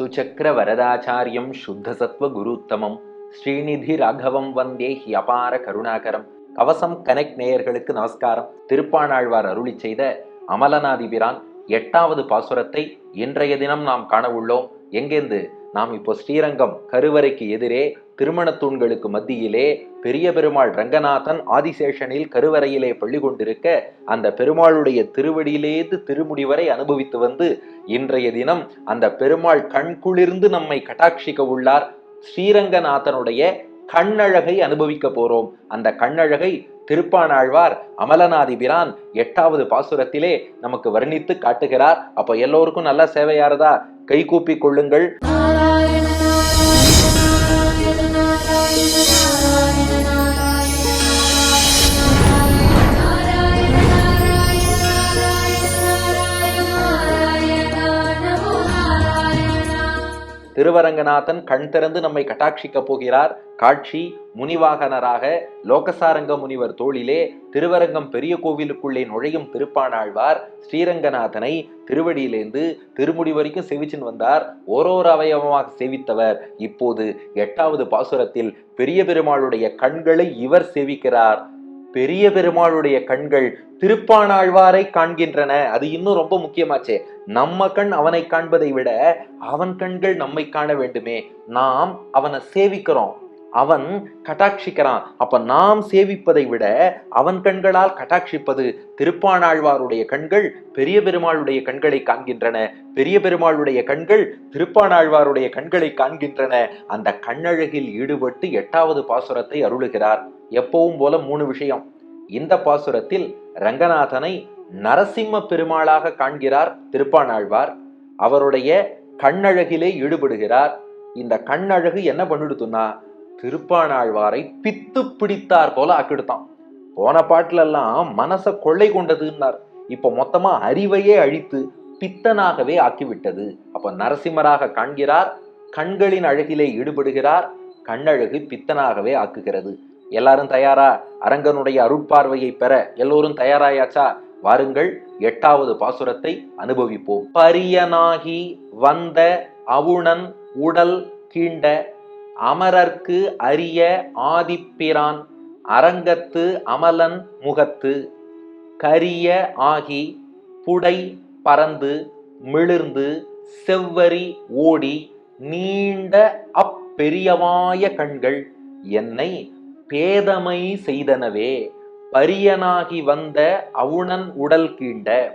சுச்சக்கர வரதாச்சாரியம் சுத்தசத்வ குருத்தமம் ஸ்ரீநிதி ராகவம் வந்தே he அபார கருணாகரம் கவசம் connect நேயர்களுக்கு நமஸ்காரம். திருப்பாணாழ்வார் அருளி செய்த அமலநாதிபிரான் எட்டாவது பாசுரத்தை இன்றைய தினம் நாம் காண உள்ளோம். எங்கேந்து? நாம் இப்போ ஸ்ரீரங்கம் கருவறைக்கு எதிரே திருமண தூண்களுக்கு மத்தியிலே பெரிய பெருமாள் ரங்கநாதன் ஆதிசேஷனில் கருவறையிலே பள்ளி கொண்டிருக்க அந்த பெருமாளுடைய திருவடியிலேந்து திருமுடி வரை அனுபவித்து வந்து இன்றைய தினம் அந்த பெருமாள் கண்குளிர்ந்து நம்மை கட்டாட்சிக்க உள்ளார் ஸ்ரீரங்கநாதனுடைய கண்ணழகை அனுபவிக்க போறோம். அந்த கண்ணழகை திருப்பானாழ்வார் அமலநாதிபிரான் எட்டாவது பாசுரத்திலே நமக்கு வர்ணித்து காட்டுகிறார். அப்ப எல்லோருக்கும் நல்ல சேவையாரதா? கை கூப்பி கொள்ளுங்கள். திருவரங்கநாதன் கண் திறந்து நம்மை கட்டாட்சிக்க போகிறார். காட்சி முனிவாகனராக லோகசாரங்க முனிவர் தோளிலே திருவரங்கம் பெரிய கோவிலுக்குள்ளே நுழையும் திருப்பானாழ்வார் ஸ்ரீரங்கநாதனை திருவடியிலேந்து திருமுடி வரைக்கும் செவிச்சின் வந்தார். ஓரோர் அவயவமாக சேவித்தவர். இப்போது எட்டாவது பாசுரத்தில் பெரிய பெருமாளுடைய கண்களை இவர் சேவிக்கிறார். பெரிய பெருமாளுடைய கண்கள் திருப்பானாழ்வாரை காண்கின்றன. அது இன்னும் ரொம்ப முக்கியமாச்சே. நம்ம கண் அவனை காண்பதை விட அவன் கண்கள் நம்மை காண வேண்டுமே. நாம் அவனை சேவிக்கிறோம். அவன் கட்டாட்சிக்கிறான். அப்ப நாம் சேவிப்பதை விட அவன் கண்களால் கட்டாட்சிப்பது திருப்பானாழ்வாருடைய கண்கள் பெரிய பெருமாளுடைய கண்களை காண்கின்றன. பெரிய பெருமாளுடைய கண்கள் திருப்பானாழ்வாருடைய கண்களை காண்கின்றன. அந்த கண்ணழகில் ஈடுபட்டு எட்டாவது பாசுரத்தை அருளுகிறார். எப்பவும் போல மூணு விஷயம். இந்த பாசுரத்தில் ரங்கநாதனை நரசிம்ம பெருமாளாக காண்கிறார் திருப்பானாழ்வார். அவருடைய கண்ணழகிலே ஈடுபடுகிறார். இந்த கண்ணழகு என்ன பண்ணிடுத்துன்னா திருப்பாணாழ்வாரை பித்து பிடித்தார் போல ஆக்கிடுத்தான் போன பாட்டுல எல்லாம் மனச கொள்ளை கொண்டதுன்னார். இப்ப மொத்தமா அறிவையே அழித்து பித்தனாகவே ஆக்கிவிட்டது. அப்ப நரசிம்மராக காண்கிறார் கண்களின் அழகிலே ஈடுபடுகிறார் கண்ணழகு பித்தனாகவே ஆக்குகிறது. எல்லாரும் தயாரா? அரங்கனுடைய அருட்பார்வையை பெற எல்லோரும் தயாராயாச்சா? வாருங்கள் எட்டாவது பாசுரத்தை அனுபவிப்போம். பரியனாகி வந்த அவுணன் உடல் கீண்ட அமரர்க்கு அரிய ஆதிப்பிரான் அரங்கத்து அமலன் முகத்து. கரிய ஆகி புடை பறந்து மிளிர்ந்து செவ்வரி ஓடி நீண்ட அப்பெரியவாய கண்கள் என்னை பேதமை செய்தனவே. பரியனாகி வந்த அவுணன் உடல் கீண்ட.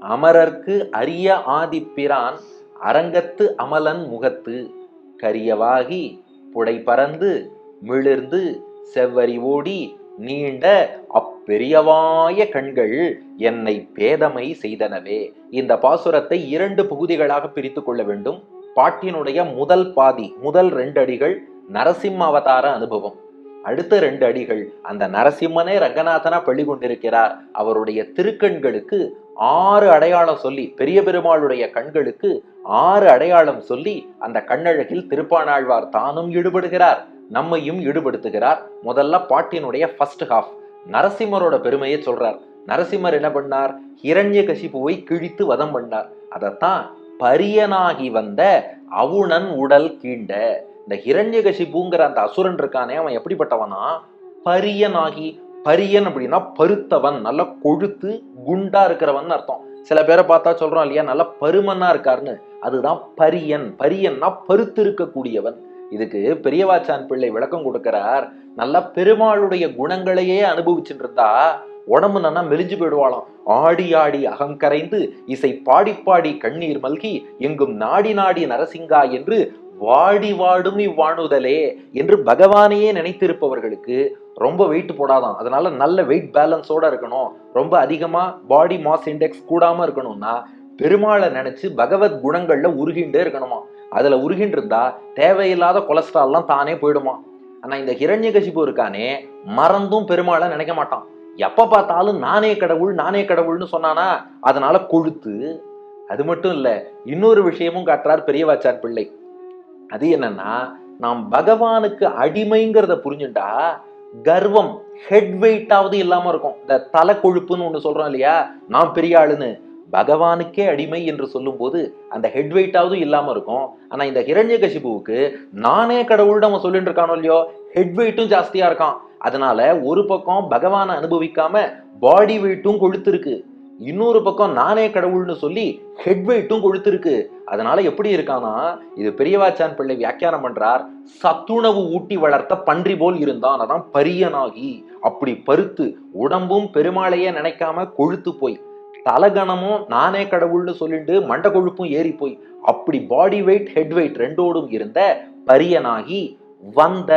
அமரர்க்கு அரிய ஆதிப்பிரான் அரங்கத்து அமலன் முகத்து. கரியவாகி புடை பறந்து மிளிர்ந்து செவ்வரி ஓடி நீண்ட அப்பெரியவாய கண்கள் என்னை பேதமை செய்தனவே. இந்த பாசுரத்தை இரண்டு பகுதிகளாக பிரித்து கொள்ள வேண்டும். பாட்டினுடைய முதல் பாதி முதல் ரெண்டு அடிகள் நரசிம்ம அவதார அனுபவம். அடுத்த ரெண்டு அடிகள் அந்த நரசிம்மனே ரங்கநாதனா பள்ளி கொண்டிருக்கிறார். அவருடைய திருக்கண்களுக்கு ஆறு அடையாளம் சொல்லி பெரிய பெருமாளுடைய கண்களுக்கு ஆறு அடையாளம் சொல்லி அந்த கண்ணழகில் திருப்பானாழ்வார் தானும் ஈடுபடுகிறார் நம்மையும் ஈடுபடுத்துகிறார். முதல்ல பாட்டினுடைய ஃபர்ஸ்ட் ஹாஃப் நரசிம்மரோட பெருமையை சொல்றார். நரசிம்மர் என்ன பண்ணார்? ஹிரண்ய கசிப்புவை கிழித்து வதம் பண்ணார். அதைத்தான் பரியனாகி வந்த அவுணன் உடல் கீண்ட. இந்த ஹிரண்யகசிப்புங்கிற அந்த அசுரன் இருக்கானே அவன் எப்படிப்பட்டவனா? பரியனாகி. பரியன் அப்படின்னா பருத்தவன் நல்ல கொழுத்து குண்டா இருக்கிறவன் அர்த்தம். சில பேரை பார்த்தா சொல்றோம் இல்லையா நல்ல பருமனா இருக்காருன்னு. அதுதான் பரியன். பரியன்னா பருத்திருக்கக்கூடியவன். இதுக்கு பெரியவாச்சான் பிள்ளை விளக்கம் கொடுக்கிறார். நல்ல பெருமாளுடைய குணங்களையே அனுபவிச்சுட்டு இருந்தா உடம்பு நன்னா மெலிஞ்சு போயிடுவாளாம். ஆடி ஆடி அகங்கரைந்து இசை பாடி பாடி கண்ணீர் மல்கி எங்கும் நாடி நாடி நரசிங்கா என்று வாடி வாடும் இவ்வாணுதலே என்று பகவானையே நினைத்திருப்பவர்களுக்கு ரொம்ப வெயிட் போடாதான். அதனால நல்ல வெயிட் பேலன்ஸோட இருக்கணும். ரொம்ப அதிகமா பாடி மாஸ் இண்டெக்ஸ் கூடாம இருக்கணும்னா பெருமாளை நினைச்சு பகவத் குணங்கள்ல உருகின்றே இருக்கணுமா? அதுல உருகின்றிருந்தா தேவையில்லாத கொலஸ்ட்ரால்லாம் தானே போயிடுமா? ஆனா இந்த ஹிரண்யகசிபு இருக்கானே மறந்தும் பெருமாளை நினைக்க மாட்டான். எப்ப பார்த்தாலும் நானே கடவுள் நானே கடவுள்னு சொன்னானா அதனால கொழுத்து. அது மட்டும் இல்ல இன்னொரு விஷயமும் காட்டுறார் பெரியவாச்சான் பிள்ளை. அது என்னன்னா நாம் பகவானுக்கு அடிமைங்கிறத புரிஞ்சுட்டா கர்வம் ஹெட் வெயிட்டாவது இல்லாம இருக்கும். இந்த தலை கொழுப்புன்னு ஒண்ணு சொல்றோம் இல்லையா? நான் பெரிய ஆளுன்னு. பகவானுக்கே அடிமை என்று சொல்லும்போது அந்த ஹெட் வெயிட்டாவது இல்லாமல் இருக்கும். ஆனால் இந்த ஹிரண்யகசிபுவுக்கு நானே கடவுள்னு அவன் சொல்லிட்டு இருக்கானோ இல்லையோ ஹெட் வெயிட்டும் ஜாஸ்தியாக இருக்கான். அதனால ஒரு பக்கம் பகவானை அனுபவிக்காம பாடி வெயிட்டும் கொழுத்திருக்கு இன்னொரு பக்கம் நானே கடவுள்னு சொல்லி ஹெட் வெயிட்டும் கொழுத்திருக்கு அதனால எப்படி இருக்கானா இது பெரியவாச்சான் பிள்ளை வியாக்கியானம் பண்றார் சத்துணவு ஊட்டி வளர்த்த பன்றி போல் இருந்தான் அதான் பரியனாகி. அப்படி பருத்து உடம்பும் பெருமாளையே நினைக்காம கொழுத்து போய் தலகணமும் நானே கடவுள்னு சொல்லிட்டு மண்ட கொழுப்பும் ஏறி போய் அப்படி பாடி வெயிட் ஹெட் வெயிட் ரெண்டோடும் இருந்த பரியனாகி வந்த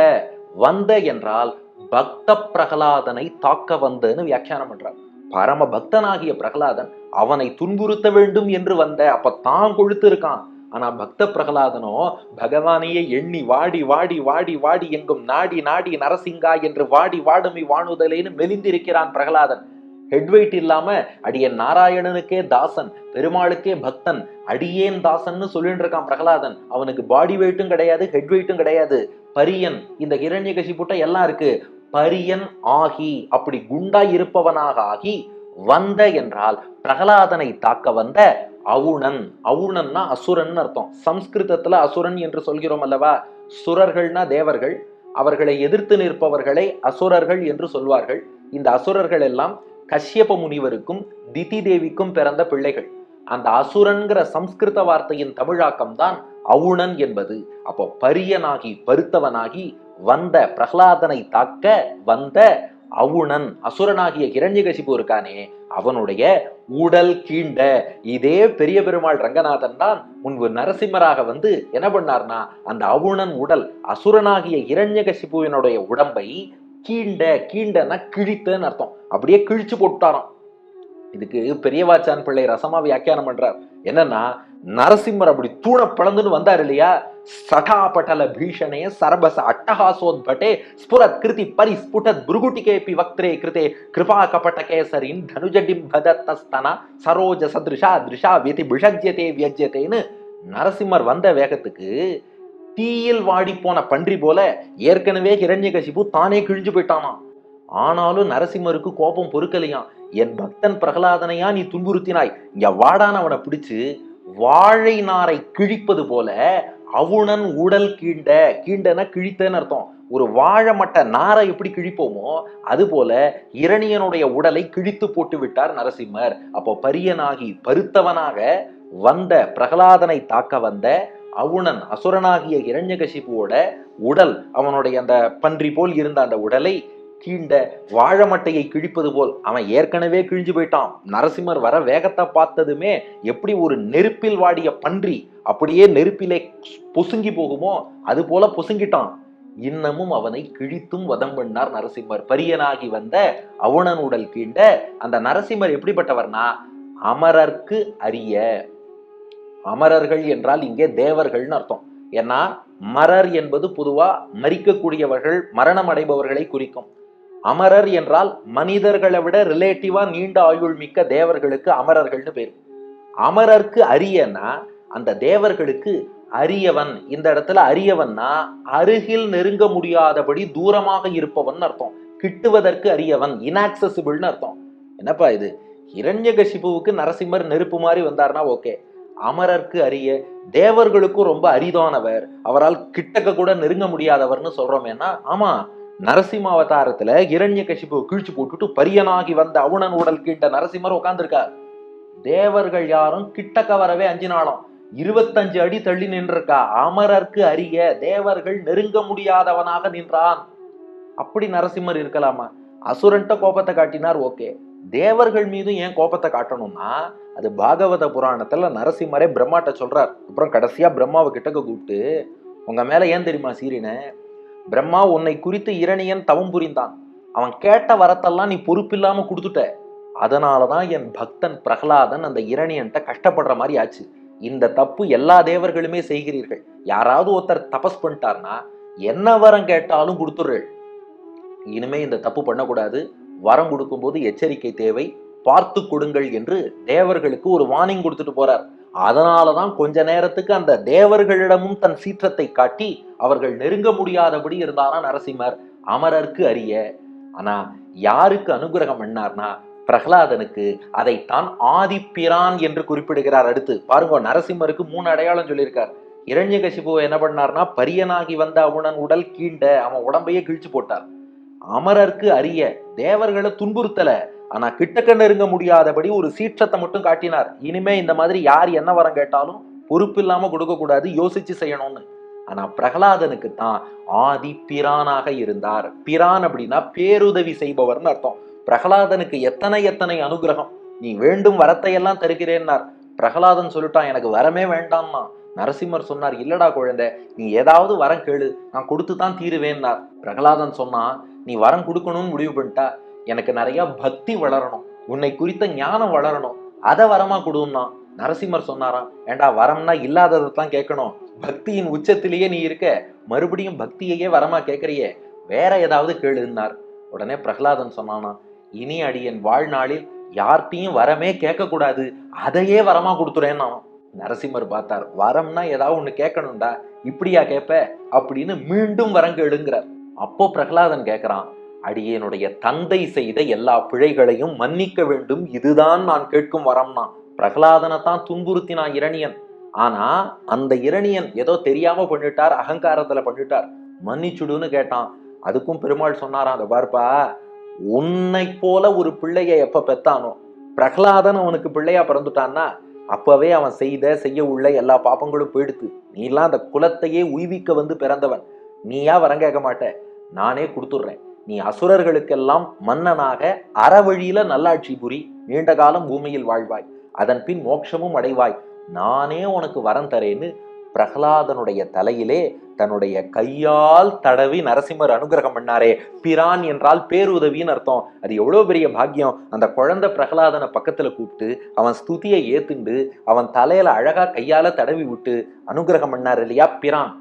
வந்த என்றால் பக்த பிரகலாதனை தாக்க வந்தன்னு வியாக்கியானம் பண்றார். பரம பக்தனாகிய பிரகலாதன் அவனை துன்புறுத்த வேண்டும் என்று வந்த அப்ப தான் கொழுத்து இருக்கான் ஆனா பக்த பிரகலாதனோ பகவானையே எண்ணி வாடி வாடி வாடி வாடி எங்கும் நாடி நாடி நரசிங்கா என்று வாடி வாடுமை வாணுதலேன்னு மெலிந்திருக்கிறான் பிரகலாதன். ஹெட்வெயிட் இல்லாம அடியன் நாராயணனுக்கே தாசன் பெருமாளுக்கே பக்தன் அடியேன் தாசன்னு சொல்லிட்டு இருக்கான் பிரகலாதன். அவனுக்கு பாடி வெயிட்டும் கிடையாது ஹெட் வெயிட்டும் கிடையாது. பரியன் இந்த ஹிரண்ய கசிப்புட்ட எல்லாம் இருக்கு. பரியன் ஆகி அப்படி குண்டாய் இருப்பவனாக ஆகி வந்த என்றால் பிரகலாதனை தாக்க வந்த அவுணன். அவுணன்னா அசுரன் அர்த்தம். சம்ஸ்கிருதத்துல அசுரன் என்று சொல்கிறோம் அல்லவா? சுரர்கள்னா தேவர்கள். அவர்களை எதிர்த்து நிற்பவர்களை அசுரர்கள் என்று சொல்வார்கள். இந்த அசுரர்கள் எல்லாம் கஷ்யப முனிவருக்கும் திதி தேவிக்கும் பிறந்த பிள்ளைகள். அந்த அசுரன்கிற சம்ஸ்கிருத வார்த்தையின் தமிழாக்கம் தான் அவுணன் என்பது. அப்போ பரியனாகி பருத்தவனாகி வந்த பிரகலாதனை தாக்க வந்த அவுணன். அசுரனாகிய கிரண்யகசிபு இருக்கானே அவனுடைய உடல் கீண்ட. இதே பெரிய பெருமாள் ரங்கநாதன் தான் முன்பு நரசிம்மராக வந்து என்ன பண்ணார்னா அந்த அவுணன் உடல் அசுரனாகிய இரண்யகசிபுவினுடைய உடம்பை கீண்ட கீண்டன கிழித்தன்னு அர்த்தம். அப்படியே கிழிச்சு போட்டாராம் இதுக்கு பெரியவாச்சான் பிள்ளை ரசமா வியாக்கியானம் பண்றார். என்னன்னா நரசிம்மர் அப்படி தூண பிளந்துன்னு வந்தார் இல்லையா? சடாபட்டல பீஷணே சரபச அட்டஹாசோத்பட்டே ஸ்புரத் கிருதி பரிஸ்புடத் புருகுட்டிகேபி வக்திரே கிருதே கிருபா கபட்ட கேசரின் தனுஜடிம் பதத்தஸ்தனா சரோஜ சத்ருஷா திருஷா வியதி பிஷஜ்யதே வியஜ்யதேன்னு நரசிம்மர் வந்த வேகத்துக்கு தீயில் வாடி போன பன்றி போல ஏற்கனவே ஹிரண்யகசிபு தானே கிழிஞ்சு போயிட்டானான் ஆனாலும் நரசிம்மருக்கு கோபம் பொறுக்கலையாம். என் பக்தன் பிரகலாதனையா நீ துன்புறுத்தினாய். இங்க வாடான அவனை பிடிச்சு வாழை நாரை கிழிப்பது போல அவுணன் உடல் கீண்ட கீண்டன கிழித்தன்னு அர்த்தம். ஒரு வாழைமட்ட நாரை எப்படி கிழிப்போமோ அது போல இரணியனுடைய உடலை கிழித்து போட்டு விட்டார் நரசிம்மர். அப்போ பரியனாகி பருத்தவனாக வந்த பிரகலாதனை தாக்க வந்த அவுணன் அசுரனாகிய இரண்யகசிபுவோட உடல் அவனுடைய அந்த பன்றி போல் இருந்த அந்த உடலை கீண்ட வாழமட்டையை கிழிப்பது போல் அவன் ஏற்கனவே கிழிஞ்சு போயிட்டான். நரசிம்மர் வர வேகத்தை பார்த்ததுமே எப்படி ஒரு நெருப்பில் வாடிய பன்றி அப்படியே நெருப்பிலே பொசுங்கி போகுமோ அது போல பொசுங்கிட்டான். இன்னமும் அவனை கிழித்தும் வதம் பண்ணார் நரசிம்மர். பரியனாகி வந்த அவுணன் உடல் கீண்ட அந்த நரசிம்மர் எப்படிப்பட்டவர்னா அமரர்க்கு அரிய. அமரர்கள் என்றால் இங்கே தேவர்கள்னு அர்த்தம். ஏன்னா மரர் என்பது பொதுவா மறிக்கக்கூடியவர்கள் மரணம் அடைபவர்களை குறிக்கும். அமரர் என்றால் மனிதர்களை விட ரிலேட்டிவா நீண்ட ஆயுள் மிக்க தேவர்களுக்கு அமரர்கள்னு பேர். அமரர்க்கு அரியனா அந்த தேவர்களுக்கு அரியவன். இந்த இடத்துல அரியவன்னா அருகில் நெருங்க முடியாதபடி தூரமாக இருப்பவன் அர்த்தம். கிட்டுவதற்கு அரியவன் இன்ஆக்சசிபிள்னு அர்த்தம். என்னப்பா இது? இரண்யகசிபுவுக்கு நரசிம்மர் நெருப்பு மாதிரி வந்தார்னா ஓகே. அமரர்க்கு அரிய தேவர்களுக்கும் ரொம்ப அரிதானவர். அவரால் கிட்டக்க கூட நெருங்க முடியாதவர்னு சொல்றோமேனா ஆமா நரசிம்ம அவதாரத்துல இரண்ய கசிப்பு கிழிச்சு போட்டுட்டு பரியனாகி வந்த அவுணன் உடல் கீண்ட நரசிம்மர் உட்காந்துருக்கார் தேவர்கள் யாரும் கிட்டக்க வரவே நாளும் இருபத்தஞ்சு அடி தள்ளி நின்றிருக்கா. அமரர்க்கு அறிய தேவர்கள் நெருங்க முடியாதவனாக நின்றான். அப்படி நரசிம்மர் இருக்கலாமா? அசுரன்ட்ட கோபத்தை காட்டினார் ஓகே. தேவர்கள் மீதும் ஏன் கோபத்தை காட்டணும்னா அது பாகவத புராணத்துல நரசிம்மரே பிரம்மாட்ட சொல்றார். அப்புறம் கடைசியா பிரம்மாவை கிட்டக்க கூப்பிட்டு உங்க மேல ஏன் தெரியுமா சீரின பிரம்மா உன்னை குறித்து இரணியன் தவம் புரிந்தான். அவன் கேட்ட வரத்தெல்லாம் நீ பொறுப்பில்லாம கொடுத்துட்ட. அதனாலதான் என் பக்தன் பிரகலாதன் அந்த இரணியன்ட்ட கஷ்டப்படுற மாதிரி ஆச்சு. இந்த தப்பு எல்லா தேவர்களுமே செய்கிறீர்கள். யாராவது ஒருத்தர் தபஸ் பண்ணிட்டார்னா என்ன வரம் கேட்டாலும் கொடுத்துடுறள். இனிமே இந்த தப்பு பண்ணக்கூடாது. வரம் கொடுக்கும்போது எச்சரிக்கை தேவை. பார்த்து கொடுங்கள் என்று தேவர்களுக்கு ஒரு வார்னிங் கொடுத்துட்டு போறார். அதனாலதான் கொஞ்ச நேரத்துக்கு அந்த தேவர்களிடமும் தன் சீற்றத்தை காட்டி அவர்கள் நெருங்க முடியாதபடி இருந்தாரா நரசிம்மர். அமரர்க்கு அறிய ஆனா யாருக்கு அனுகிரகம் பண்ணார்னா பிரகலாதனுக்கு. அதைத்தான் ஆதிப்பிரான் என்று குறிப்பிடுகிறார் அடுத்து. பாருங்க நரசிம்மருக்கு மூணு அடையாளம் சொல்லியிருக்கார். இரண்யகசிபுவை என்ன பண்ணார்னா பரியனாகி வந்த அவனன் உடல் கீண்ட அவன் உடம்பையே கிழிச்சு போட்டார் அமரர்க்கு அரிய. தேவர்களை துன்புறுத்தலை. ஆனா கிட்டக்க நெருங்க முடியாதபடி ஒரு சீற்றத்தை மட்டும் காட்டினார். இனிமே இந்த மாதிரி யார் என்ன வரம் கேட்டாலும் பொறுப்பு இல்லாம கொடுக்க கூடாது யோசிச்சு செய்யணும்னு. ஆனா பிரகலாதனுக்கு தான் ஆதி பிரானாக இருந்தார். பிரான் அப்படின்னா பேருதவி செய்பவர்னு அர்த்தம். பிரகலாதனுக்கு எத்தனை எத்தனை அனுகிரகம். நீ வேண்டும் வரத்தை எல்லாம் தருகிறேன்னார். பிரகலாதன் சொல்லிட்டான் எனக்கு வரமே வேண்டாம்னா நரசிம்மர் சொன்னார் இல்லடா குழந்தை நீ ஏதாவது வரம் கேளு. நான் கொடுத்து தான் தீருவேன்னார். பிரகலாதன் சொன்னா நீ வரம் கொடுக்கணும்னு முடிவு பண்ணிட்டா. எனக்கு நிறைய பக்தி வளரணும். உன்னை குறித்த ஞானம் வளரணும். அதை வரமா கொடுன்னா? நரசிம்மர் சொன்னாராம் ஏண்டா வரம்னா இல்லாததை தான் கேட்கணும். பக்தியின் உச்சத்திலேயே நீ இருக்க. மறுபடியும் பக்தியையே வரமா கேட்கறியே? வேற ஏதாவது கேளுன்னார் உடனே பிரகலாதன் சொன்னானா இனி அடியன் வாழ்நாளில் யார்கிட்டையும் வரமே கேட்கக்கூடாது. அதையே வரமா கொடுத்துறேன்னா நரசிம்மர் பார்த்தார் வரம்னா ஏதாவது ஒன்று கேட்கணும்டா. இப்படியா கேட்ப? அப்படின்னு மீண்டும் வரம் கேளுங்கிறார். அப்போ பிரகலாதன் கேட்குறான் அடியனுடைய தந்தை செய்த எல்லா பிழைகளையும் மன்னிக்க வேண்டும். இதுதான் நான் கேட்கும் வரம்னா பிரகலாதனை தான் துன்புறுத்தினான் இரணியன். ஆனா அந்த இரணியன் ஏதோ தெரியாம பண்ணிட்டார் அகங்காரத்துல பண்ணிட்டார். மன்னிச்சுடுன்னு கேட்டான். அதுக்கும் பெருமாள் சொன்னாராம் அதை பார்ப்பா உன்னை போல ஒரு பிள்ளைய எப்ப பெத்தானோ பிரகலாதன் அவனுக்கு பிள்ளையா பிறந்துட்டான்னா அப்பவே அவன் செய்த செய்ய உள்ள எல்லா பாப்பங்களும் போயிடுத்து. நீலாம் அந்த குலத்தையே உய்விக்க வந்து பிறந்தவன். நீயா வரம் கேட்க மாட்ட. நானே கொடுத்துட்றேன். நீ அசுரர்களுக்கெல்லாம் மன்னனாக அறவழியில நல்லாட்சி புரி நீண்ட காலம் பூமியில் வாழ்வாய். அதன் பின் மோட்சமும் அடைவாய். நானே உனக்கு வரம் தரேன்னு பிரகலாதனுடைய தலையிலே தன்னுடைய கையால் தடவி நரசிம்மர் அனுகிரகம் பண்ணாரே. பிரான் என்றால் பேருதவின்னு அர்த்தம். அது எவ்வளோ பெரிய பாக்கியம். அந்த குழந்தை பிரகலாதனை பக்கத்தில் கூப்பிட்டு அவன் ஸ்துதியை ஏத்துண்டு அவன் தலையில அழகா கையால தடவி விட்டு அனுகிரகம் பண்ணார் இல்லையா? பிரான்.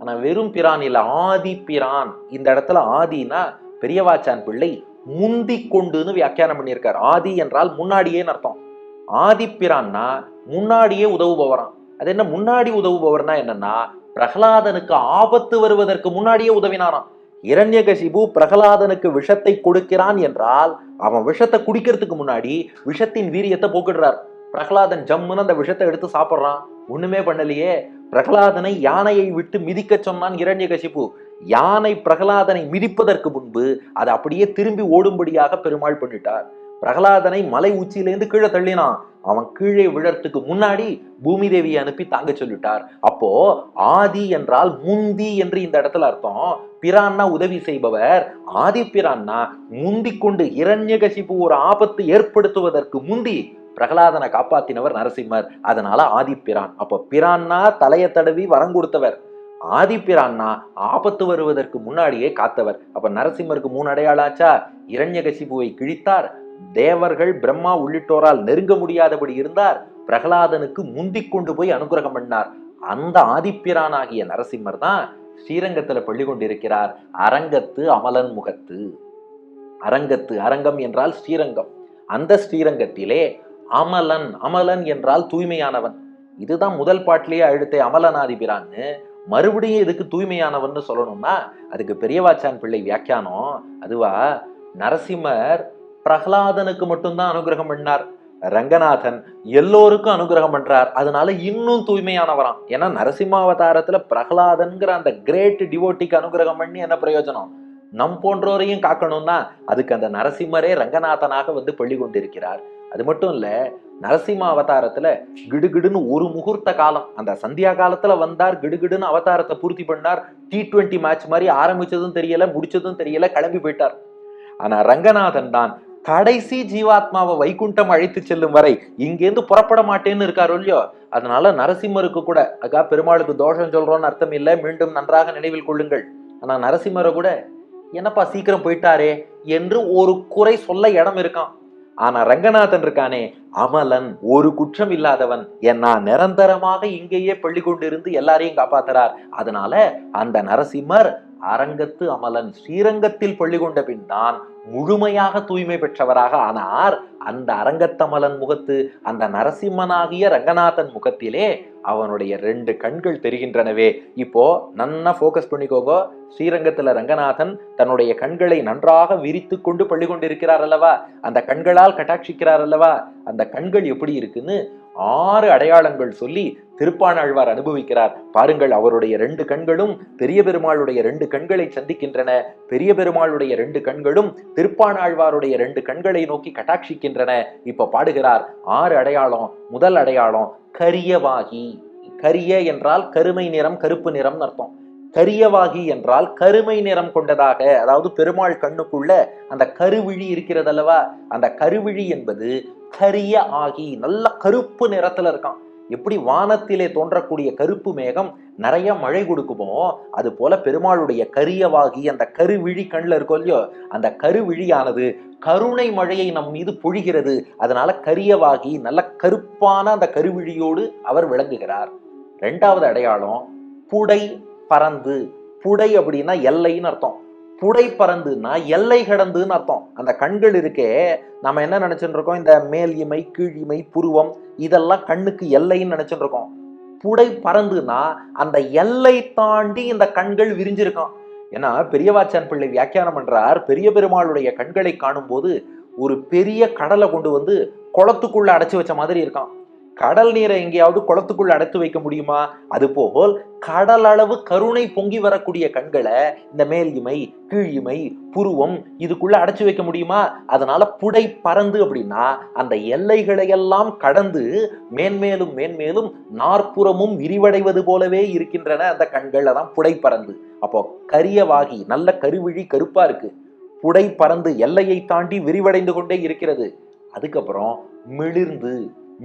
ஆனால் வெறும் பிரான் இல்லை ஆதி பிரான். இந்த இடத்துல ஆதினா பெரியவாச்சான் பிள்ளை முந்தி கொண்டுன்னு வியாக்கியானம் பண்ணியிருக்கார். ஆதி என்றால் முன்னாடியேன்னு அர்த்தம். ஆதி பிரான்னா முன்னாடியே உதவுபவரான் அது என்ன முன்னாடி உதவுபவர்னா என்னன்னா பிரகலாதனுக்கு ஆபத்து வருவதற்கு முன்னாடியே உதவினாராம். இரண்யகசிபு பிரகலாதனுக்கு விஷத்தை கொடுக்கிறான் என்றால் அவன் விஷத்தை குடிக்கிறதுக்கு முன்னாடி விஷத்தின் வீரியத்தை போக்கிடுறார். பிரகலாதன் ஜம்முன்னு அந்த விஷத்தை எடுத்து சாப்பிட்றான். ஒண்ணுமே பண்ணலையே. பிரகலாதனை யானையை விட்டு மிதிக்க சொன்னான் இரண்யகசிபு. யானை பிரகலாதனை மிதிப்பதற்கு முன்பு அதை அப்படியே திரும்பி ஓடும்படியாக பெருமாள் பண்ணிட்டார். பிரகலாதனை மலை உச்சியிலேருந்து கீழே தள்ளினான். அவன் கீழே விழறதுக்கு முன்னாடி பூமி தேவியை அனுப்பி தாங்க சொல்லிட்டார். அப்போ ஆதி என்றால் முந்தி என்று இந்த இடத்துல அர்த்தம். பிரான்னா உதவி செய்பவர். ஆதி பிரான்னா முந்தி கொண்டு இரண்யகசிப்பு ஒரு ஆபத்து ஏற்படுத்துவதற்கு முந்தி பிரகலாதனை காப்பாத்தினவர் நரசிம்மர். அதனால ஆதிப்பிரான் அப்போ பிரான்னா தலையை தடவி வரம் கொடுத்தவர். ஆதிப்பிரான்னா ஆபத்து வருவதற்கு முன்னாடியே காத்தவர். அப்ப நரசிம்மருக்கு மூணு அடையாளாச்சா இரண்யகசிபுவை கிழித்தார். தேவர்கள் பிரம்மா உள்ளிட்டோரால் நெருங்க முடியாதபடி இருந்தார். பிரகலாதனுக்கு முந்திக் கொண்டு போய் அனுகிரகம் பண்ணார். அந்த ஆதிப்பிரானாகிய நரசிம்மர் தான் ஸ்ரீரங்கத்துல பள்ளி கொண்டிருக்கிறார். அரங்கத்து அமலன் முகத்து. அரங்கத்து அரங்கம் என்றால் ஸ்ரீரங்கம். அந்த ஸ்ரீரங்கத்திலே அமலன் அமலன் என்றால் தூய்மையானவன். இதுதான் முதல் பாட்டிலேயே அழுத்தே அமலனாதிபிரான்னு மறுபடியும் இதுக்கு தூய்மையானவன்னு சொல்லணும்னா அதுக்கு பெரியவாச்சான் பிள்ளை வியாக்கியானம் அதுவா நரசிம்மர் பிரகலாதனுக்கு மட்டும்தான் அனுகிரகம் பண்ணார். ரங்கநாதன் எல்லோருக்கும் அனுகிரகம் பண்றார். அதனால இன்னும் தூய்மையானவராம். ஏன்னா நரசிம்மாவதாரத்துல பிரகலாதன்கிற அந்த கிரேட் டிவோட்டிக்கு அனுகிரகம் பண்ணி என்ன பிரயோஜனம்? நம் போன்றோரையும் காக்கணும்னா அதுக்கு அந்த நரசிம்மரே ரங்கநாதனாக வந்து பள்ளி கொண்டிருக்கிறார். அது மட்டும் இல்ல நரசிம்ம அவதாரத்துல கிடுகிடுன்னு ஒரு முகூர்த்த காலம். அந்த சந்தியா காலத்துல வந்தார் கிடுகிடுன்னு அவதாரத்தை பூர்த்தி பண்ணார். டி டுவெண்ட்டி மேட்ச் மாதிரி ஆரம்பிச்சதும் தெரியல முடிச்சதும் தெரியல கிளம்பி போயிட்டார். ஆனா ரங்கநாதன் தான் கடைசி ஜீவாத்மாவை வைகுண்டம் அழைத்து செல்லும் வரை இங்கேருந்து புறப்பட மாட்டேன்னு இருக்காரு இல்லையோ? அதனால நரசிம்மருக்கு கூட அக்கா பெருமாளுக்கு தோஷம் சொல்றோம்னு அர்த்தம் இல்லை மீண்டும் நன்றாக நினைவில் கொள்ளுங்கள். ஆனா நரசிம்மரை கூட என்னப்பா சீக்கிரம் போயிட்டாரே என்று ஒரு குறை சொல்ல இடம் இருக்கான். ஆனா ரங்கநாதன் இருக்கானே அமலன் ஒரு குற்றம் இல்லாதவன். என்ன நிரந்தரமாக இங்கேயே பள்ளி கொண்டிருந்து எல்லாரையும் காப்பாத்துறார். அதனால அந்த நரசிம்மர் அரங்கத்து அமலன் ஸ்ரீரங்கத்தில் பள்ளி கொண்ட பின் தான் முழுமையாக தூய்மை பெற்றவராக ஆனார். அந்த அரங்கத்தமலன் முகத்து அந்த நரசிம்மனாகிய ரங்கநாதன் முகத்திலே அவனுடைய ரெண்டு கண்கள் தெரிகின்றனவே. இப்போ நன்னா ஃபோக்கஸ் பண்ணிக்கோங்க. ஸ்ரீரங்கத்துல ரங்கநாதன் தன்னுடைய கண்களை நன்றாக விரித்து கொண்டு பள்ளி கொண்டிருக்கிறார் அல்லவா? அந்த கண்களால் கட்டாட்சிக்கிறார் அல்லவா? அந்த கண்கள் எப்படி இருக்குன்னு ஆறு அடையாளங்கள் சொல்லி திருப்பானாழ்வார் அனுபவிக்கிறார். பாருங்கள் அவருடைய ரெண்டு கண்களும் பெரிய பெருமாளுடைய ரெண்டு கண்களை சந்திக்கின்றன. பெரிய பெருமாளுடைய ரெண்டு கண்களும் திருப்பானாழ்வாருடைய ரெண்டு கண்களை நோக்கி கட்டாட்சிக்கின்றன. இப்ப பாடுகிறார் ஆறு அடையாளம் முதல் அடையாளம் கரியவாகி. கரிய என்றால் கருமை நிறம் கருப்பு நிறம்னு அர்த்தம். கரியவாகி என்றால் கருமை நிறம் கொண்டதாக. அதாவது பெருமாள் கண்ணுக்குள்ள அந்த கருவிழி இருக்கிறதல்லவா? அந்த கருவிழி என்பது கரிய ஆகி நல்ல கருப்பு நிறத்துல இருக்கான். எப்படி வானத்திலே தோன்றக்கூடிய கருப்பு மேகம் நிறைய மழை கொடுக்குமோ அது போல பெருமாளுடைய கரியவாகி அந்த கருவிழி கண்ணில் இருக்கும் இல்லையோ அந்த கருவிழியானது கருணை மழையை நம் மீது பொழிகிறது. அதனால கரியவாகி நல்ல கருப்பான அந்த கருவிழியோடு அவர் விளங்குகிறார். ரெண்டாவது அடையாளம் புடை பறந்து. புடை அப்படின்னா எல்லைன்னு அர்த்தம். புடை பறந்துன்னா எல்லை கடந்துன்னு அர்த்தம். அந்த கண்கள் இருக்கே நம்ம என்ன நினைச்சுட்டு இருக்கோம் இந்த மேல் இமை கீழ் இமை புருவம் இதெல்லாம் கண்ணுக்கு எல்லைன்னு நினைச்சுட்டு இருக்கோம் புடை பறந்துன்னா அந்த எல்லை தாண்டி இந்த கண்கள் விரிஞ்சிருக்கான் ஏன்னா பெரியவாச்சான் பிள்ளை வியாக்கியானம் பண்றார் பெரிய பெருமாளுடைய கண்களை காணும்போது ஒரு பெரிய கடலை கொண்டு வந்து குளத்துக்குள்ள அடைச்சி வச்ச மாதிரி இருக்கான். கடல் நீரை எங்கேயாவது குளத்துக்குள்ள அடைத்து வைக்க முடியுமா? அதுபோல் கடல் அளவு கருணை பொங்கி வரக்கூடிய கண்களை இந்த மேல் இமை கீழ் இமை புருவம் இதுக்குள்ள அடைச்சு வைக்க முடியுமா? அதனால புடை பறந்து அப்படின்னா அந்த எல்லைகளை எல்லாம் கடந்து மேன்மேலும் மேன்மேலும் நாற்புறமும் விரிவடைவது போலவே இருக்கின்றன அந்த கண்கள் அதான் புடை பறந்து. அப்போ கரியவாகி நல்ல கருவிழி கருப்பா இருக்கு. புடை பறந்து எல்லையை தாண்டி விரிவடைந்து கொண்டே இருக்கிறது. அதுக்கப்புறம் மிளிர்ந்து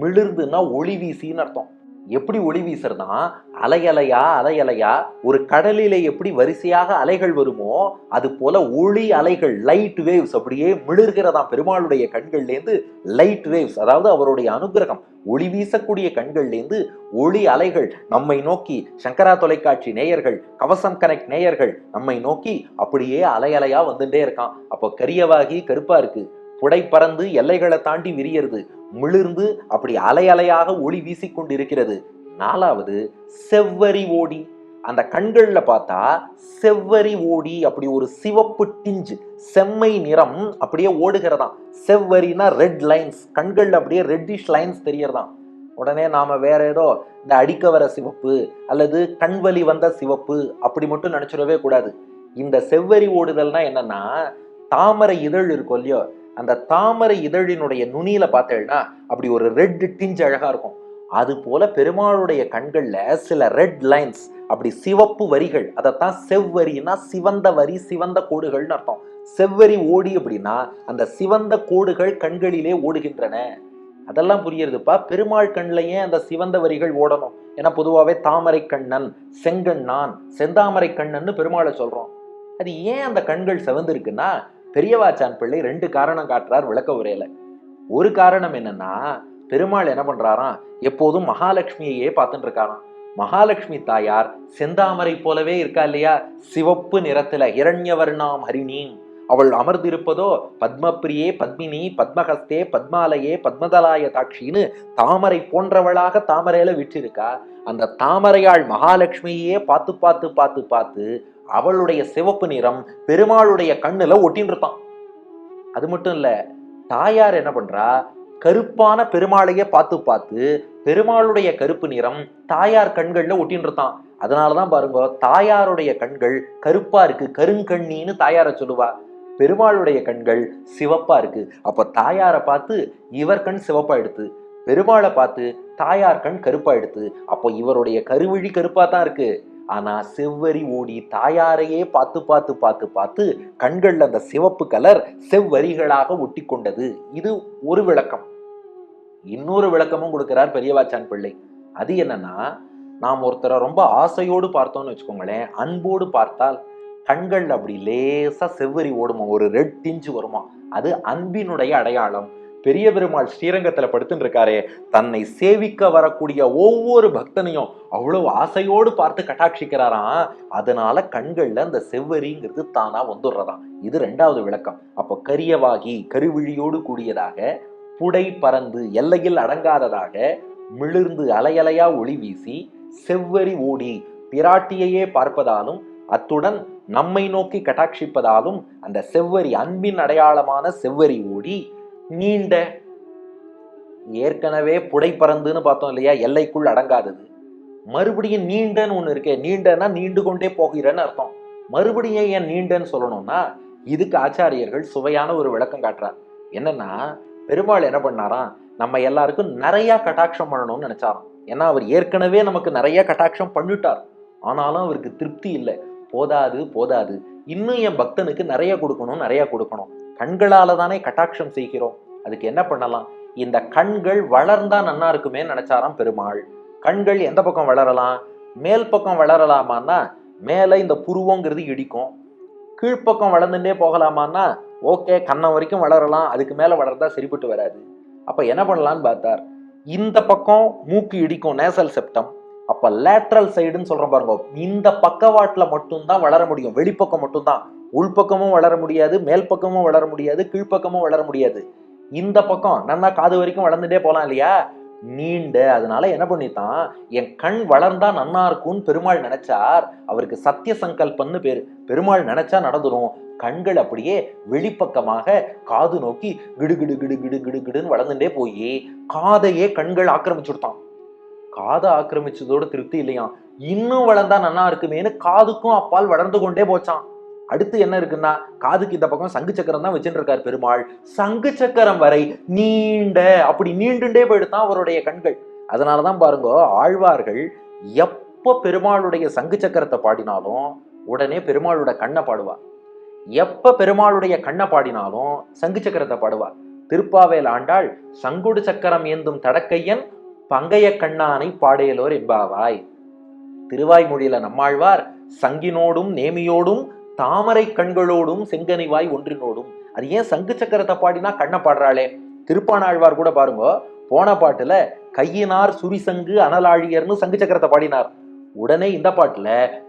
மிளிர்ந்துன்னா ஒளி வீசின்னு அர்த்தம். எப்படி ஒளி வீசுறதுனா அலையலையா அலையலையா ஒரு கடலிலே எப்படி வரிசையாக அலைகள் வருமோ அது போல ஒளி அலைகள் லைட் வேவ்ஸ் அப்படியே மிளிர்கிறதாம் பெருமாளுடைய கண்கள்லேருந்து லைட் வேவ்ஸ் அதாவது அவருடைய அனுகிரகம். ஒளி வீசக்கூடிய கண்கள்லேருந்து ஒளி அலைகள் நம்மை நோக்கி சங்கரா தொலைக்காட்சி நேயர்கள் கவசம் கனெக்ட் நேயர்கள் நம்மை நோக்கி அப்படியே அலையலையா வந்துட்டே இருக்கான். அப்போ கரியவாகி கருப்பா இருக்கு. புடை பறந்து எல்லைகளை தாண்டி விரியறது. மிளிர்ந்து அப்படி அலை அலையாக ஒளி வீசிக்கொண்டு இருக்கிறது நாலாவது செவ்வரி ஓடி. அந்த கண்கள்ல பார்த்தா செவ்வரி ஓடி அப்படி ஒரு சிவப்பு டிஞ்சு செம்மை நிறம் அப்படியே ஓடுகிறதாம். செவ்வரினா ரெட் லைன்ஸ் கண்கள்ல அப்படியே ரெட்டிஷ் லைன்ஸ் தெரியறதாம் உடனே நாம வேற ஏதோ இந்த அடிக்க வர சிவப்பு அல்லது கண்வலி வந்த சிவப்பு அப்படி மட்டும் நினைச்சிடவே கூடாது. இந்த செவ்வரி ஓடுதல்னா என்னன்னா தாமரை இதழ் இருக்கும் இல்லையோ அந்த தாமரை இதழினுடைய நுனியில பார்த்தேன்னா அப்படி ஒரு ரெட் டிஞ்ச் அழகா இருக்கும். அது போல பெருமாளுடைய கண்கள்ல சில ரெட் லைன்ஸ் அப்படி சிவப்பு வரிகள் அதைத்தான் செவ்வரினா சிவந்த வரி சிவந்த கோடுகள்னு அர்த்தம். செவ்வரி ஓடி அப்படின்னா அந்த சிவந்த கோடுகள் கண்களிலே ஓடுகின்றன. அதெல்லாம் புரியுறதுப்பா? பெருமாள் கண்ணில் ஏன் அந்த சிவந்த வரிகள் ஓடணும். ஏன்னா பொதுவாகவே தாமரை கண்ணன் செங்கண்ணான் செந்தாமரை கண்ணன்னு பெருமாளை சொல்றோம். அது ஏன் அந்த கண்கள் சிவந்திருக்குன்னா பெரியவாச்சான் பிள்ளை ரெண்டு காரணம் காட்டுறார் விளக்க உரையில. ஒரு காரணம் என்னன்னா பெருமாள் என்ன பண்றாராம் எப்போதும் மகாலட்சுமியையே பார்த்துட்டு இருக்காராம். மகாலட்சுமி தாயார் செந்தாமரை போலவே இருக்கா இல்லையா? சிவப்பு நிறத்துல இரண்யவர்ணாம் ஹரிணீம். அவள் அமர்ந்திருப்பதோ பத்மப்பிரியே பத்மினி பத்மஹஸ்தே பத்மாலயே பத்மதலாய தாட்சின்னு தாமரை போன்றவளாக தாமரையில விற்றிருக்கா. அந்த தாமரையாள் மகாலட்சுமியே பார்த்து பார்த்து பார்த்து பார்த்து அவளுடைய சிவப்பு நிறம் பெருமாளுடைய கண்ணுல ஒட்டின்னு இருப்பான். அது மட்டும் இல்ல தாயார் என்ன பண்றா? கருப்பான பெருமாளையே பார்த்து பார்த்து பெருமாளுடைய கருப்பு நிறம் தாயார் கண்கள்ல ஒட்டின்னு இருப்பான். அதனாலதான் பாருங்க தாயாருடைய கண்கள் கருப்பா இருக்கு. கருங்கண்ணின்னு தாயார சொல்லுவா. பெருமாளுடைய கண்கள் சிவப்பா இருக்கு. அப்ப தாயாரை பார்த்து இவர் கண் சிவப்பா எடுத்து பெருமாளை பார்த்து தாயார் கண் கருப்பா எடுத்து அப்போ இவருடைய கருவிழி கருப்பா தான் இருக்கு. ஆனால் செவ்வரி ஓடி தாயாரையே பார்த்து பார்த்து பார்த்து பார்த்து கண்களில் அந்த சிவப்பு கலர் செவ்வரிகளாக ஒட்டி கொண்டது இது ஒரு விளக்கம். இன்னொரு விளக்கமும் கொடுக்கிறார் பெரியவாச்சான் பிள்ளை. அது என்னன்னா நாம் ஒருத்தரை ரொம்ப ஆசையோடு பார்த்தோம்னு வச்சுக்கோங்களேன். அன்போடு பார்த்தால் கண்கள் அப்படி லேசாக செவ்வரி ஓடுமா ஒரு ரெட் டிஞ்சு வருமா அது அன்பினுடைய அடையாளம். பெரிய பெருமாள் ஸ்ரீரங்கத்தில் படுத்துட்டு இருக்காரே தன்னை சேவிக்க வரக்கூடிய ஒவ்வொரு பக்தனையும் அவ்வளவு ஆசையோடு பார்த்து கட்டாட்சிக்கிறாராம். அதனால கண்கள்ல அந்த செவ்வரிங்கிறது தானா வந்துடுறதாம். இது ரெண்டாவது விளக்கம். அப்போ கரியவாகி கருவிழியோடு கூடியதாக புடை பறந்து எல்லையில் அடங்காததாக மிளிர்ந்து அலையலையா ஒளி வீசி செவ்வரி ஓடி பிராட்டியையே பார்ப்பதாலும் அத்துடன் நம்மை நோக்கி கட்டாட்சிப்பதாலும் அந்த செவ்வரி அன்பின் அடையாளமான செவ்வரி ஓடி நீண்ட ஏற்கனவே புடை பறந்துன்னு பார்த்தோம் இல்லையா? எல்லைக்குள் அடங்காதது. மறுபடியும் நீண்டன்னு ஒன்று இருக்கே நீண்டன்னா நீண்டு கொண்டே போகிறேன்னு அர்த்தம். மறுபடியும் ஏன் நீண்டன்னு சொல்லணும்னா இதுக்கு ஆச்சாரியர்கள் சுவையான ஒரு விளக்கம் காட்டுறார் என்னன்னா பெருமாள் என்ன பண்ணாராம்? நம்ம எல்லாருக்கும் நிறைய கட்டாட்சம் பண்ணணும்னு நினைச்சாராம். ஏன்னா அவர் ஏற்கனவே நமக்கு நிறைய கட்டாட்சம் பண்ணிட்டார். ஆனாலும் அவருக்கு திருப்தி இல்லை. போதாது போதாது. இன்னும் என் பக்தனுக்கு நிறைய கொடுக்கணும் நிறைய கொடுக்கணும். கண்களால் தானே கட்டாட்சம் செய்கிறோம். அதுக்கு என்ன பண்ணலாம்? இந்த கண்கள் வளர்ந்தா நன்னா இருக்குமே நினைச்சாராம் பெருமாள். கண்கள் எந்த பக்கம் வளரலாம்? மேல் பக்கம் வளரலாமான்னா மேலே இந்த புருவங்கிறது இடிக்கும். கீழ்ப்பக்கம் வளர்ந்துட்டே போகலாமான்னா ஓகே கண்ணம் வரைக்கும் வளரலாம். அதுக்கு மேலே வளர்ந்தா சரிப்பட்டு வராது. அப்போ என்ன பண்ணலான்னு பார்த்தார்? இந்த பக்கம் மூக்கு இடிக்கும் நேசல் செப்டம் அப்போ லேட்ரல் சைடுன்னு சொல்கிறோம் பாருங்க. இந்த பக்கவாட்டில் மட்டும்தான் வளர முடியும். வெளிப்பக்கம் மட்டும்தான். உள்பக்கமும் வளர முடியாது மேல் பக்கமும் வளர முடியாது கீழ்ப்பக்கமும் வளர முடியாது. இந்த பக்கம் நன்னா காது வரைக்கும் வளர்ந்துட்டே போகலாம் இல்லையா? நீண்ட. அதனால என்ன பண்ணித்தான் என் கண் வளர்ந்தா நன்னா இருக்கும்னு பெருமாள் நினைச்சார். அவருக்கு சத்திய சங்கல்பம்னு பேரு. பெருமாள் நினைச்சா நடந்துடும் கண்கள் அப்படியே வெளிப்பக்கமாக காது நோக்கி கிடு கிடு கிடு கிடு கிடு கிடுன்னு வளர்ந்துட்டே போய் காதையே கண்கள் ஆக்கிரமிச்சுடுத்தான். காதை ஆக்கிரமிச்சதோட திருப்தி இல்லையாம். இன்னும் வளர்ந்தா நன்னா இருக்குமேன்னு காதுக்கும் அப்பால் வளர்ந்து கொண்டே போச்சான் அடுத்து என்ன இருக்குன்னா காதுக்கு இந்த பக்கம் சங்கு சக்கரம் தான் வச்சுட்டு இருக்கார் பெருமாள். சங்கு சக்கரம் வரை நீண்ட அப்படி நீண்டுண்டே போயிடுதான் அவருடைய கண்கள். அதனாலதான் பாருங்க ஆழ்வார்கள் எப்போ பெருமாளுடைய சங்கு சக்கரத்தை பாடினாலும் உடனே பெருமாளோட கண்ணை பாடுவா எப்ப பெருமாளுடைய கண்ணை பாடினாலும் சங்கு சக்கரத்தை பாடுவா திருப்பாவேல் ஆண்டாள் சங்குடு சக்கரம் ஏந்தும் தடக்கையன் பங்கைய கண்ணானை பாடையலோர் என்பாவாய். திருவாய்மொழியில நம்மாழ்வார் சங்கினோடும் நேமியோடும் தாமரை கண்களோடும் செங்கனிவாய் ஒன்றினோடும். அது ஏன் சங்கு சக்கரத்தை பாடினா கண்ணை பாடுறாளே? திருப்பானாழ்வார் கூட பாருங்க போன பாட்டுல கையினார் சுரிசங்கு அனலாழியர்னு சங்கு சக்கரத்தை பாடினார். உடனே இந்த பாட்டுல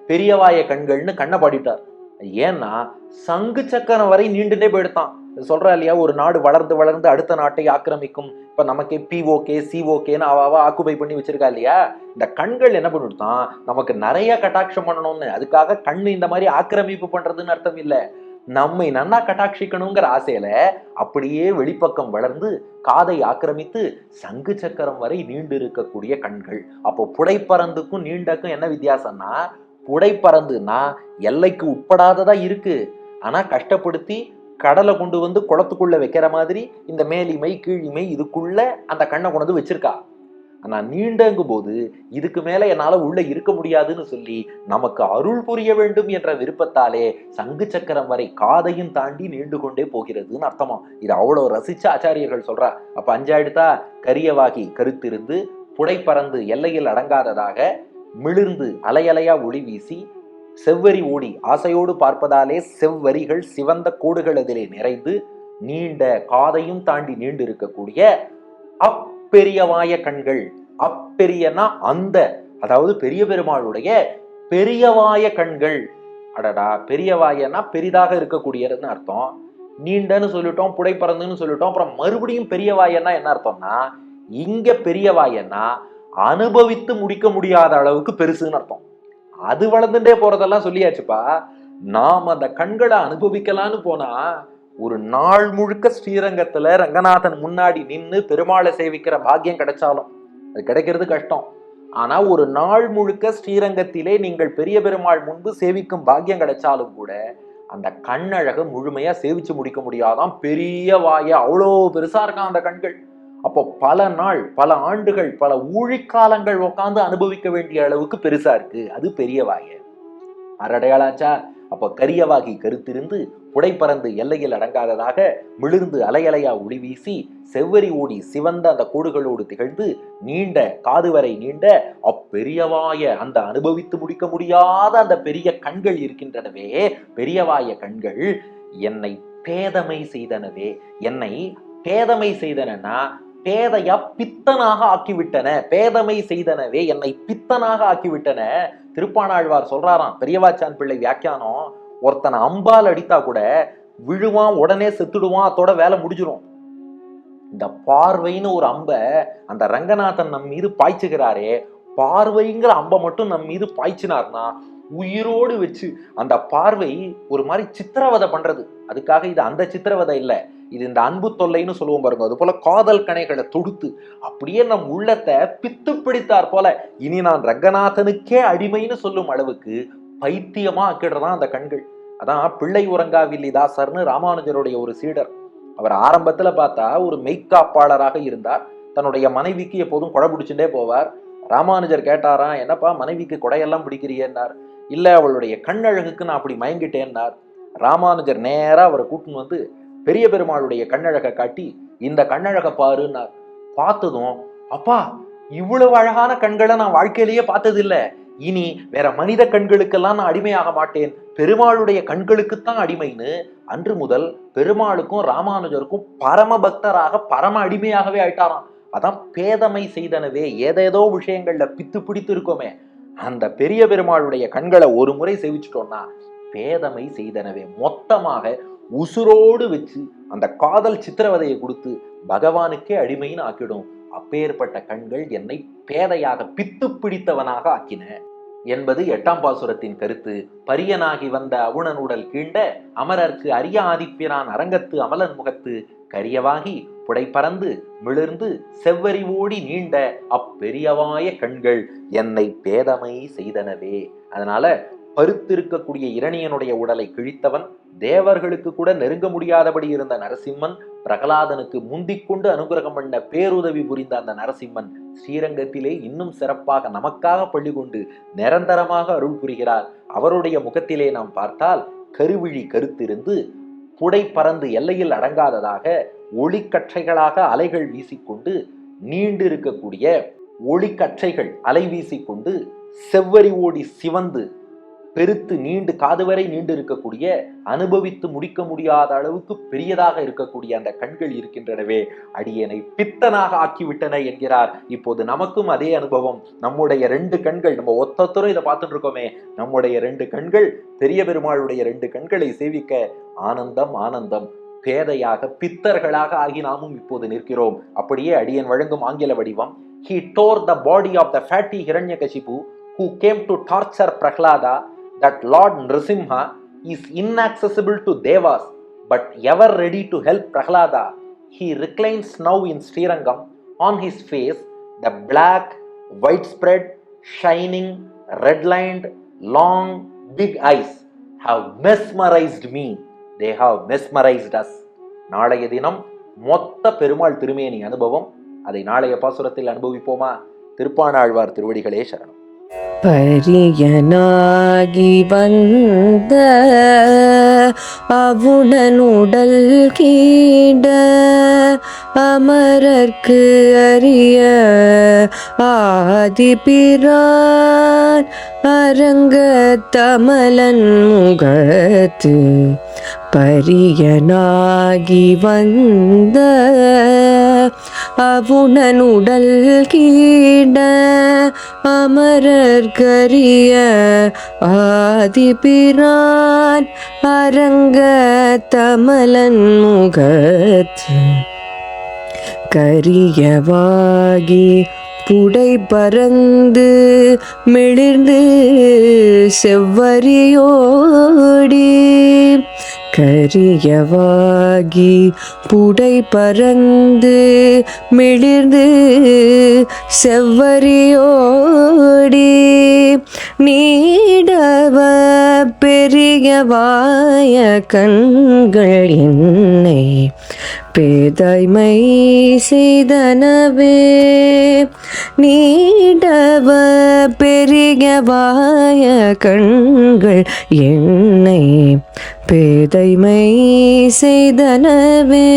பெரியவாய கண்கள்னு கண்ணை பாடிட்டார். ஏன்னா சங்கு சக்கரம் வரை நீண்டுனே போயிடுத்தான். சொல்றா இல்லையா ஒரு நாடு வளர்ந்து வளர்ந்து அடுத்த நாட்டை ஆக்கிரமிக்கும். இப்ப நமக்கே பிஓகே சிஓகேன்னு அவாவா ஆக்குபை பண்ணி வச்சிருக்கா இல்லையா? இந்த கண்கள் என்ன பண்ணிவிட்டான் நமக்கு நிறைய கட்டாட்சம் பண்ணணும்னு. அதுக்காக கண்ணு இந்த மாதிரி ஆக்கிரமிப்பு பண்றதுன்னு அர்த்தம் இல்லை. நம்மை நன்னா கட்டாட்சிக்கணுங்கிற ஆசையில அப்படியே வெளிப்பக்கம் வளர்ந்து காதை ஆக்கிரமித்து சங்கு சக்கரம் வரை நீண்டு இருக்கக்கூடிய கண்கள். அப்போ புடைப்பறந்துக்கும் நீண்டக்கும் என்ன வித்தியாசம்னா புடைப்பறந்துன்னா எல்லைக்கு உட்படாததா இருக்கு. ஆனா கஷ்டப்படுத்தி கடலை கொண்டு வந்து குளத்துக்குள்ள வைக்கிற மாதிரி இந்த மேலிமை கீழிமை இதுக்குள்ள அந்த கண்ணை கொண்டு வந்து வச்சிருக்கா. ஆனா நீண்டங்கும் போது இதுக்கு மேல என்னால உள்ள இருக்க முடியாதுன்னு சொல்லி நமக்கு அருள் புரிய வேண்டும் என்ற விருப்பத்தாலே சங்கு சக்கரம் வரை காதையும் தாண்டி நீண்டு கொண்டே போகிறதுன்னு அர்த்தமா? இது அவ்வளோ ரசிச்ச ஆச்சாரியர்கள் சொல்றா. அப்ப அஞ்சாயிடுத்தா கரியவாகி கருத்திருந்து புடை பறந்து எல்லையில் அடங்காததாக மிளிர்ந்து அலையலையா ஒளி வீசி செவ்வரி ஓடி ஆசையோடு பார்ப்பதாலே செவ்வரிகள் சிவந்த கோடுகள் அதிலே நிறைந்து நீண்ட காதையும் தாண்டி நீண்டு இருக்கக்கூடிய அப்பெரியவாய கண்கள். அப்பெரியனா அந்த அதாவது பெரிய பெருமாளுடைய பெரியவாய கண்கள். அடடா பெரியவாயனா பெரிதாக இருக்கக்கூடியதுன்னு அர்த்தம். நீண்டன்னு சொல்லிட்டோம் புடைப்பறந்துன்னு சொல்லிட்டோம் அப்புறம் மறுபடியும் பெரியவாயன்னா என்ன அர்த்தம்னா இங்க பெரியவாயன்னா அனுபவித்து முடிக்க முடியாத அளவுக்கு பெருசுன்னு அர்த்தம். அது வளர்ந்துட்டே போறதெல்லாம் சொல்லியாச்சுப்பா. நாம் அந்த கண்களை அனுபவிக்கலான்னு போனா ஒரு நாள் முழுக்க ஸ்ரீரங்கத்துல ரங்கநாதன் முன்னாடி நின்று பெருமாளை சேவிக்கிற பாக்கியம் கிடைச்சாலும். அது கிடைக்கிறது கஷ்டம். ஆனா ஒரு நாள் முழுக்க ஸ்ரீரங்கத்திலே நீங்கள் பெரிய பெருமாள் முன்பு சேவிக்கும் பாக்கியம் கிடைச்சாலும் கூட அந்த கண்ணழக முழுமையா சேவிச்சு முடிக்க முடியாதான் பெரிய வாய. அவ்வளோ பெருசா இருக்கான் அந்த கண்கள். அப்போ பல நாள் பல ஆண்டுகள் பல ஊழிக்காலங்கள் உட்காந்து அனுபவிக்க வேண்டிய அளவுக்கு பெருசா இருக்கு. அது பெரிய வாய. அரடையாளாச்சா அப்போ கரியவாகி கருத்திருந்து புடை பறந்து எல்லையில் அடங்காததாக மிளிர்ந்து அலையலையா ஒளி வீசி செவ்வரி ஓடி சிவந்த அந்த கோடுகளோடு திகழ்ந்து நீண்ட காது வரை நீண்ட அப்பெரியவாய அந்த அனுபவித்து முடிக்க முடியாத அந்த பெரிய கண்கள் இருக்கின்றனவே. பெரியவாய கண்கள் என்னை பேதமை செய்தனவே. என்னை பேதமை செய்தனன்னா பேதையா பித்தனாக ஆக்கிவிட்டன. பேதமை செய்தனவே என்னை பித்தனாக ஆக்கிவிட்டன. திருப்பானாழ்வார் சொல்றாராம் பெரியவாச்சான் பிள்ளை வியாக்கியானம் ஒருத்தனை அம்பால் அடித்தா கூட விழுவான் உடனே செத்துடுவான் அதோட வேலை முடிஞ்சிடும் இந்த பார்வைன்னு ஒரு அம்பை அந்த ரங்கநாதன் நம் மீது பாய்ச்சுகிறாரே பார்வைங்கிற அம்பை மட்டும் நம் மீது பாய்ச்சினார்னா உயிரோடு வச்சு அந்த பார்வை ஒரு மாதிரி சித்திரவதை பண்றது. அதுக்காக இது அந்த சித்திரவதை இல்லை. இது இந்த அன்பு தொல்லைன்னு சொல்லுவோம் பாருங்க. அது போல காதல் கணைகளை தொடுத்து அப்படியே நம் உள்ளத்தை பித்து பிடித்தார் போல இனி நான் ரங்கநாதனுக்கே அடிமைன்னு சொல்லும் அளவுக்கு பைத்தியமா ஆக்கிடுறதான் அந்த கண்கள். அதான் பிள்ளை உறங்காவில்லி தாசர்னு ராமானுஜருடைய ஒரு சீடர். அவர் ஆரம்பத்துல பார்த்தா ஒரு மெய்க்காப்பாளராக இருந்தார். தன்னுடைய மனைவிக்கு எப்போதும் கொடை பிடிச்சுட்டே போவார். ராமானுஜர் கேட்டாராம் என்னப்பா மனைவிக்கு கொடையெல்லாம் பிடிக்கிறியேன்னார். இல்லை அவளுடைய கண்ணழகுக்கு நான் அப்படி மயங்கிட்டேன்னார். ராமானுஜர் நேராக அவரை கூட்டின்னு வந்து பெரிய பெருமாளுடைய கண்ணழகை காட்டி இந்த கண்ணழகை பாருன்னு பார்த்ததும் அப்பா இவ்வளவு அழகான கண்களை நான் வாழ்க்கையிலேயே பார்த்ததில்லை. இனி வேற மனித கண்களுக்கெல்லாம் நான் அடிமையாக மாட்டேன். பெருமாளுடைய கண்களுக்குத்தான் அடிமைன்னு அன்று முதல் பெருமாளுக்கும் ராமானுஜருக்கும் பரம பக்தராக பரம அடிமையாகவே ஆயிட்டாராம். அதான் பேதமை செய்தனவே ஏதேதோ விஷயங்கள்ல பித்து பிடித்து இருக்கோமே. அந்த பெரிய பெருமாளுடைய கண்களை ஒரு முறை செவிச்சிட்டோம்னா பேதமை செய்தனவே மொத்தமாக உசுரோடு வச்சு அந்த காதல் சித்திரவதையை கொடுத்து பகவானுக்கே அடிமைன்னு ஆக்கிடும். அப்பேற்பட்ட கண்கள் என்னை பேதையாக பித்து பிடித்தவனாக ஆக்கின. என்பது எட்டாம் பாசுரத்தின் கருத்து. பரியனாகி வந்த அவுணன் உடல் கீண்ட அமரர்க்கு அரிய ஆதிப்பிரான் அரங்கத்து அமலன் முகத்து கரியவாகி புடைப்பறந்து மிளிர்ந்து செவ்வரி ஓடி நீண்ட அப்பெரியவாய கண்கள் என்னை பேதமை செய்தனவே. அதனால பருத்திருக்கக்கூடிய இரணியனுடைய உடலை கிழித்தவன் தேவர்களுக்கு கூட நெருங்க முடியாதபடி இருந்த நரசிம்மன் பிரகலாதனுக்கு முந்திக் கொண்டு அனுகிரகம் பண்ண பேருதவி புரிந்த அந்த நரசிம்மன் ஸ்ரீரங்கத்திலே இன்னும் சிறப்பாக நமக்காக பள்ளி கொண்டு நிரந்தரமாக அருள் புரிகிறார். அவருடைய முகத்திலே நாம் பார்த்தால் கருவிழி கருத்திருந்து புடை பறந்து எல்லையில் அடங்காததாக ஒளிக்கற்றைகளாக அலைகள் வீசிக்கொண்டு நீண்டு இருக்கக்கூடிய ஒளிக்கற்றைகள் அலை வீசிக்கொண்டு செவ்வரி ஓடி சிவந்து பெருத்து நீண்டு காது வரை நீண்டு இருக்கக்கூடிய அனுபவித்து முடிக்க முடியாத அளவுக்கு பெரியதாக இருக்கக்கூடிய அந்த கண்கள் இருக்கின்றனவே. அடியனை பித்தனாக ஆக்கிவிட்டன என்கிறார். இப்போது நமக்கும் அதே அனுபவம். நம்முடைய ரெண்டு கண்கள் நம்ம ஒத்தொத்தரும் இதை பார்த்துட்டு இருக்கோமே. நம்முடைய ரெண்டு கண்கள் பெரிய பெருமாளுடைய ரெண்டு கண்களை சேவிக்க ஆனந்தம் ஆனந்தம். பேதையாக பித்தர்களாக ஆகி நாமும் இப்போது நிற்கிறோம். அப்படியே அடியன் வழங்கும் ஆங்கில வடிவம். He tore the body of the fatty Hiranyakashipu who came to torture Prahlada that Lord Nrsimha is inaccessible to Devas but ever ready to help Prahlada. He reclines now in Srirangam on his face the black, widespread, shining, red-lined, long, big eyes have mesmerized me. They have mesmerized us. நாளைய தினம் மொத்த பெருமாள் திருமேனி அனுபவம் அதை நாளைய பாசுரத்தில் அனுபவிப்போமா திருப்பானாழ்வார் திருவடிகளே சரணம் பரியனாகி வந்த அவுணனுடல் கீட அமரர்க்கு அறிய ஆதிபிரான் அரங்க தமலன் முகத்து பரியனாகி வந்த அவுணனுடல் கீட அமரர்கரிய ஆதிபிரான் அரங்க தமலன் முகத்து கரியவாகி புடை பறந்து மிளிர்ந்து செவ்வரியோடி கரியவாகி புடை பறந்து மிளிர்ந்து செவ்வரியோடி நீடவ பெரியவாய கண்கள் என்னை பேதைமை செய்தனவே. நீடவ பெரியவாய கண்கள் என்னை பேதைமை செய்தனவே.